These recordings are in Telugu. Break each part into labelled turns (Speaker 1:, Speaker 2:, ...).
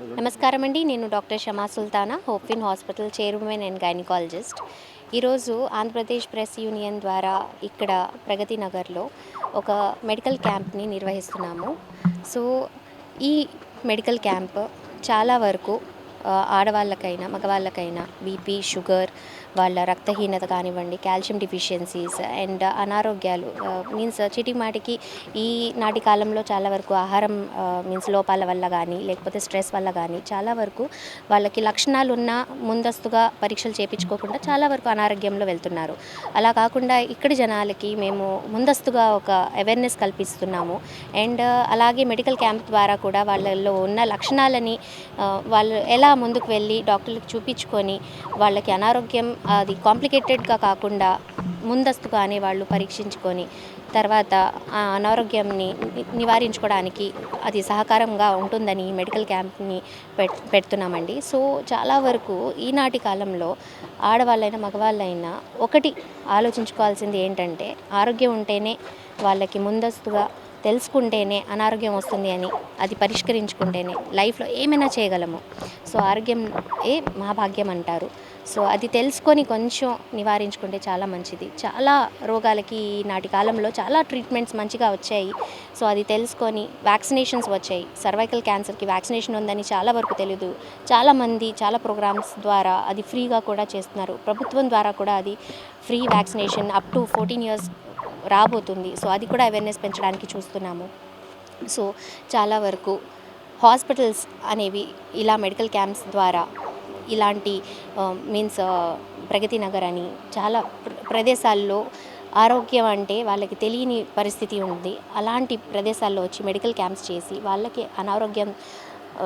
Speaker 1: నమస్కారం అండి నేను doctor Shama Sultana Hopewin hospital chairman and gynaecologist. ఈరోజు ఆంధ్రప్రదేశ్ ప్రెస్ యూనియన్ ద్వారా ఇక్కడ ప్రగతి నగర్లో ఒక మెడికల్ క్యాంప్ని నిర్వహిస్తున్నాము. సో ఈ మెడికల్ క్యాంప్ చాలా వరకు ఆడవాళ్ళకైనా మగవాళ్ళకైనా బీపీ షుగర్ వాళ్ళ రక్తహీనత కానివ్వండి కాల్షియం డిఫిషియన్సీస్ అండ్ అనారోగ్యాలు మీన్స్ చిటిమాటికి మాటికి ఈ నాటి కాలంలో చాలా వరకు ఆహారం మీన్స్ లోపాల వల్ల కానీ లేకపోతే స్ట్రెస్ వల్ల కానీ చాలా వరకు వాళ్ళకి లక్షణాలు ఉన్న ముందస్తుగా పరీక్షలు చేయించుకోకుండా చాలా వరకు అనారోగ్యంలో వెళ్తున్నారు. అలా కాకుండా ఇక్కడి జనాలకి మేము ముందస్తుగా ఒక అవేర్నెస్ కల్పిస్తున్నాము. అండ్ అలాగే మెడికల్ క్యాంప్ ద్వారా కూడా వాళ్ళల్లో ఉన్న లక్షణాలని వాళ్ళు ఎలా ముందుకు వెళ్ళి డాక్టర్లకు చూపించుకొని వాళ్ళకి అనారోగ్యం అది కాంప్లికేటెడ్గా కాకుండా ముందస్తుగానే వాళ్ళు పరీక్షించుకొని తర్వాత ఆ అనారోగ్యంని నివారించుకోవడానికి అది సహకారంగా ఉంటుందని ఈ మెడికల్ క్యాంప్ని పెట్ పెడుతున్నామండి. సో చాలా వరకు ఈనాటి కాలంలో ఆడవాళ్ళైనా మగవాళ్ళైనా ఒకటి ఆలోచించుకోవాల్సింది ఏంటంటే ఆరోగ్యం ఉంటేనే వాళ్ళకి ముందస్తుగా తెలుసుకుంటేనే అనారోగ్యం వస్తుంది అని అది పరిష్కరించుకుంటేనే లైఫ్లో ఏమైనా చేయగలము. సో ఆరోగ్యం ఏ మహాభాగ్యం అంటారు. సో అది తెలుసుకొని కొంచెం నివారించుకుంటే చాలా మంచిది. చాలా రోగాలకి నాటి కాలంలో చాలా ట్రీట్మెంట్స్ మంచిగా వచ్చాయి. సో అది తెలుసుకొని వ్యాక్సినేషన్స్ వచ్చాయి. సర్వైకల్ క్యాన్సర్కి వ్యాక్సినేషన్ ఉందని చాలా వరకు తెలియదు చాలామంది చాలా ప్రోగ్రామ్స్ ద్వారా అది ఫ్రీగా కూడా చేస్తున్నారు. ప్రభుత్వం ద్వారా కూడా అది free vaccination up to fourteen years రాబోతుంది. సో అది కూడా అవేర్నెస్ పెంచడానికి చూస్తున్నాము. సో చాలా వరకు హాస్పిటల్స్ అనేవి ఇలా మెడికల్ క్యాంప్స్ ద్వారా ఇలాంటి మీన్స్ ప్రగతి నగర్ అని చాలా ప్ర- ప్రదేశాల్లో ఆరోగ్యం అంటే వాళ్ళకి తెలియని పరిస్థితి ఉంది. అలాంటి ప్రదేశాల్లో వచ్చి మెడికల్ క్యాంప్స్ చేసి వాళ్ళకి అనారోగ్యం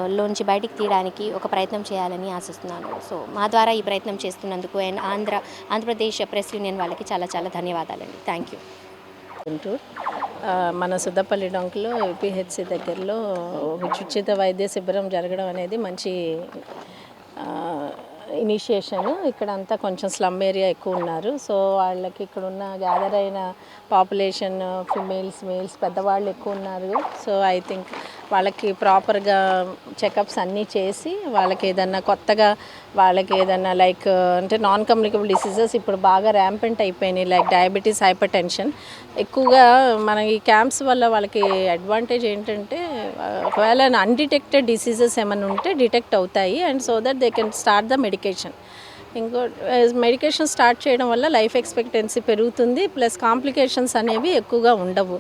Speaker 1: లోంచి బయటికి తీయడానికి ఒక ప్రయత్నం చేయాలని ఆశిస్తున్నాను. సో మా ద్వారా ఈ ప్రయత్నం చేస్తున్నందుకు and Andhra Andhra Pradesh press union వాళ్ళకి చాలా చాలా ధన్యవాదాలండి. Thank you
Speaker 2: Guntur. మన సుద్దపల్లి డొంకలో యూపీహెచ్సి దగ్గరలో ఉచిత వైద్య శిబిరం జరగడం అనేది మంచి ఇనిషియేషన్. ఇక్కడ అంతా కొంచెం స్లమ్ ఏరియా ఎక్కువ ఉన్నారు సో వాళ్ళకి ఇక్కడ ఉన్న గ్యాదర్ అయిన పాపులేషన్ ఫిమేల్స్ మేల్స్ పెద్దవాళ్ళు ఎక్కువ ఉన్నారు సో ఐ థింక్ వాళ్ళకి ప్రాపర్గా చెకప్స్ అన్నీ చేసి వాళ్ళకి ఏదన్నా కొత్తగా వాళ్ళకి ఏదన్నా లైక్ అంటే నాన్ కమ్యూనికబుల్ డిసీజెస్ ఇప్పుడు బాగా ర్యాంపెంట్ అయిపోయినాయి. లైక్ డయాబెటీస్ హైపర్ టెన్షన్ ఎక్కువగా మన ఈ క్యాంప్స్ వల్ల వాళ్ళకి అడ్వాంటేజ్ ఏంటంటే ఒకవేళ అన్డిటెక్టెడ్ డిసీజెస్ ఏమైనా ఉంటే డిటెక్ట్ అవుతాయి. And so that they can start the medication ఇంకో మెడికేషన్ స్టార్ట్ చేయడం వల్ల లైఫ్ ఎక్స్పెక్టెన్సీ పెరుగుతుంది ప్లస్ కాంప్లికేషన్స్ అనేవి ఎక్కువగా ఉండవు.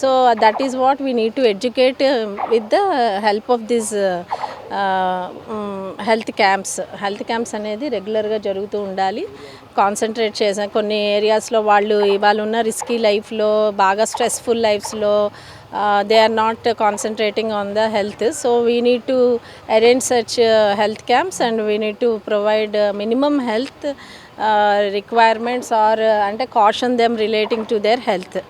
Speaker 2: So that is what we need to educate with the help of this health camps. Health camps అనేది రెగ్యులర్గా జరుగుతూ ఉండాలి. కాన్సన్ట్రేట్ చేసాం కొన్ని ఏరియాస్లో వాళ్ళు ఇవాళ ఉన్న రిస్కీ లైఫ్లో బాగా stressful లైఫ్స్లో they are not concentrating on the health. So we need to arrange such health camps and we need to provide minimum health requirements are అంటే caution them relating to their health.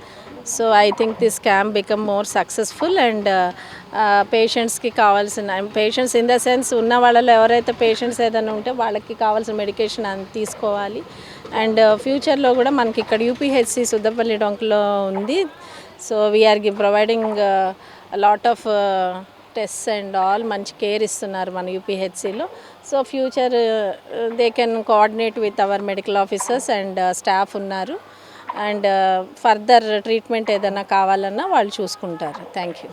Speaker 2: So I think this camp become more successful and పేషెంట్స్కి కావాల్సిన పేషెంట్స్ ఇన్ ద సెన్స్ ఉన్న వాళ్ళలో ఎవరైతే పేషెంట్స్ ఏదైనా ఉంటే వాళ్ళకి కావాల్సిన మెడికేషన్ అని తీసుకోవాలి. అండ్ ఫ్యూచర్లో uh, కూడా మనకి ఇక్కడ U P H C Suddapalli డొంకలో ఉంది. సో వీఆర్ గి providing lot of test and all మంచి కేర్ ఇస్తున్నారు మన యూపీహెచ్సిలో so future they can coordinate with our medical officers and staff ఉన్నారు. అండ్ ఫర్దర్ ట్రీట్మెంట్ ఏదైనా కావాలన్నా వాళ్ళు చూసుకుంటారు. Thank you